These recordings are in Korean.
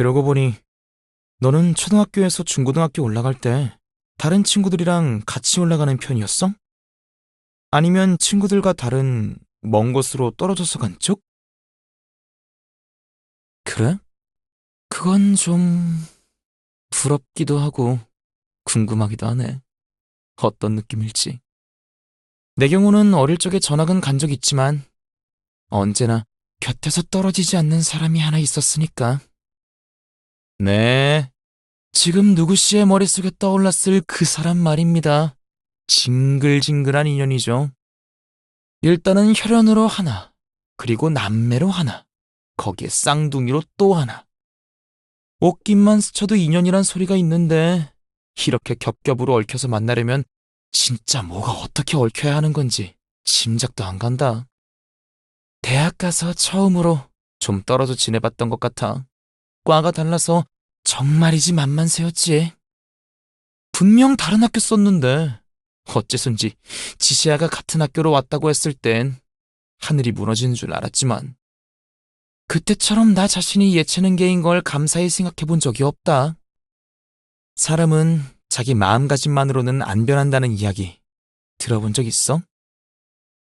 그러고 보니 너는 초등학교에서 중고등학교 올라갈 때 다른 친구들이랑 같이 올라가는 편이었어? 아니면 친구들과 다른 먼 곳으로 떨어져서 간 쪽? 그래? 그건 좀 부럽기도 하고 궁금하기도 하네. 어떤 느낌일지. 내 경우는 어릴 적에 전학은 간 적 있지만 언제나 곁에서 떨어지지 않는 사람이 하나 있었으니까. 네. 지금 누구 씨의 머릿속에 떠올랐을 그 사람 말입니다. 징글징글한 인연이죠. 일단은 혈연으로 하나, 그리고 남매로 하나, 거기에 쌍둥이로 또 하나. 옷깃만 스쳐도 인연이란 소리가 있는데 이렇게 겹겹으로 얽혀서 만나려면 진짜 뭐가 어떻게 얽혀야 하는 건지 짐작도 안 간다. 대학 가서 처음으로 좀 떨어져 지내봤던 것 같아. 과가 달라서 정말이지 만만세였지. 분명 다른 학교 썼는데 어째선지 지시아가 같은 학교로 왔다고 했을 땐 하늘이 무너지는 줄 알았지만 그때처럼 나 자신이 예체능계인 걸 감사히 생각해 본 적이 없다. 사람은 자기 마음가짐만으로는 안 변한다는 이야기 들어본 적 있어?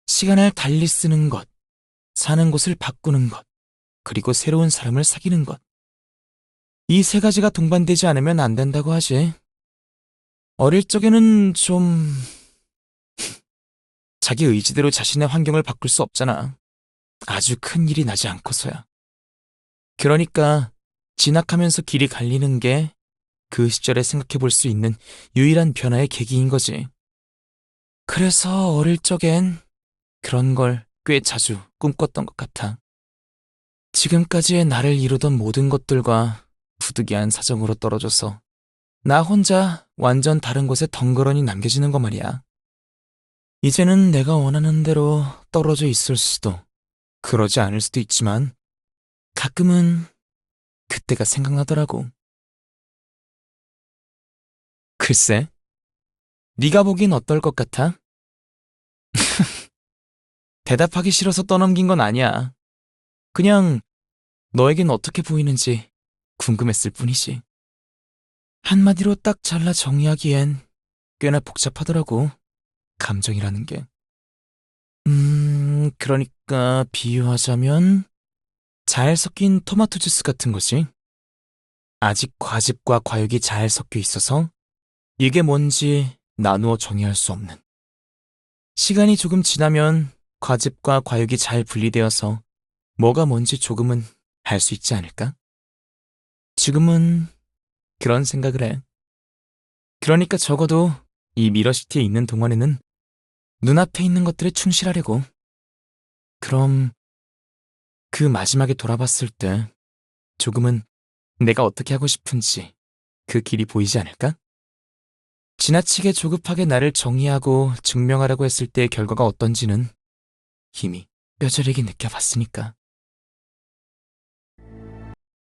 시간을 달리 쓰는 것, 사는 곳을 바꾸는 것, 그리고 새로운 사람을 사귀는 것. 이 세 가지가 동반되지 않으면 안 된다고 하지. 어릴 적에는 좀... 자기 의지대로 자신의 환경을 바꿀 수 없잖아. 아주 큰 일이 나지 않고서야. 그러니까 진학하면서 길이 갈리는 게 그 시절에 생각해 볼 수 있는 유일한 변화의 계기인 거지. 그래서 어릴 적엔 그런 걸 꽤 자주 꿈꿨던 것 같아. 지금까지의 나를 이루던 모든 것들과 부득이한 사정으로 떨어져서 나 혼자 완전 다른 곳에 덩그러니 남겨지는 거 말이야. 이제는 내가 원하는 대로 떨어져 있을 수도, 그러지 않을 수도 있지만, 가끔은 그때가 생각나더라고. 글쎄, 네가 보기엔 어떨 것 같아? 대답하기 싫어서 떠넘긴 건 아니야. 그냥 너에겐 어떻게 보이는지 궁금했을 뿐이지. 한마디로 딱 잘라 정의하기엔 꽤나 복잡하더라고. 감정이라는 게. 음, 그러니까 비유하자면 잘 섞인 토마토 주스 같은 거지. 아직 과즙과 과육이 잘 섞여 있어서 이게 뭔지 나누어 정의할 수 없는. 시간이 조금 지나면 과즙과 과육이 잘 분리되어서 뭐가 뭔지 조금은 알 수 있지 않을까? 지금은 그런 생각을 해. 그러니까 적어도 이 미러시티에 있는 동안에는 눈앞에 있는 것들에 충실하려고. 그럼 그 마지막에 돌아봤을 때 조금은 내가 어떻게 하고 싶은지 그 길이 보이지 않을까? 지나치게 조급하게 나를 정의하고 증명하려고 했을 때의 결과가 어떤지는 이미 뼈저리게 느껴봤으니까.